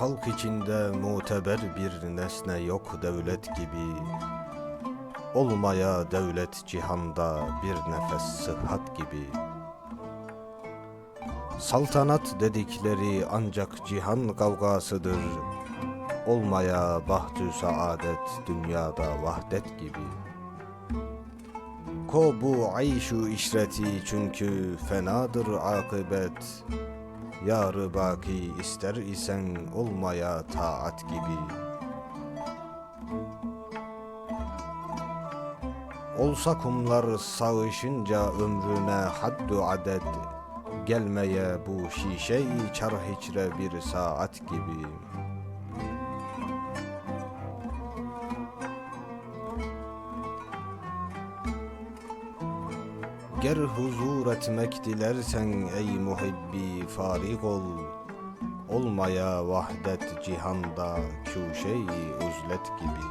Halk içinde muteber bir nesne yok devlet gibi. Olmaya devlet cihanda bir nefes sıhhat gibi. Saltanat dedikleri ancak cihan kavgasıdır. Olmaya bahtü saadet dünyada vahdet gibi. Ko bu ayşu işreti çünkü fenadır akıbet Yarı baki ister isen olmaya taat gibi. Olsa kumlar sağışınca ömrüne haddu adet Gelmeye bu şişeyi çar hicre bir saat gibi Ger huzur etmek dilersen ey muhibbi farik ol. Olmaya vahdet cihanda kuşeyi uzlet gibi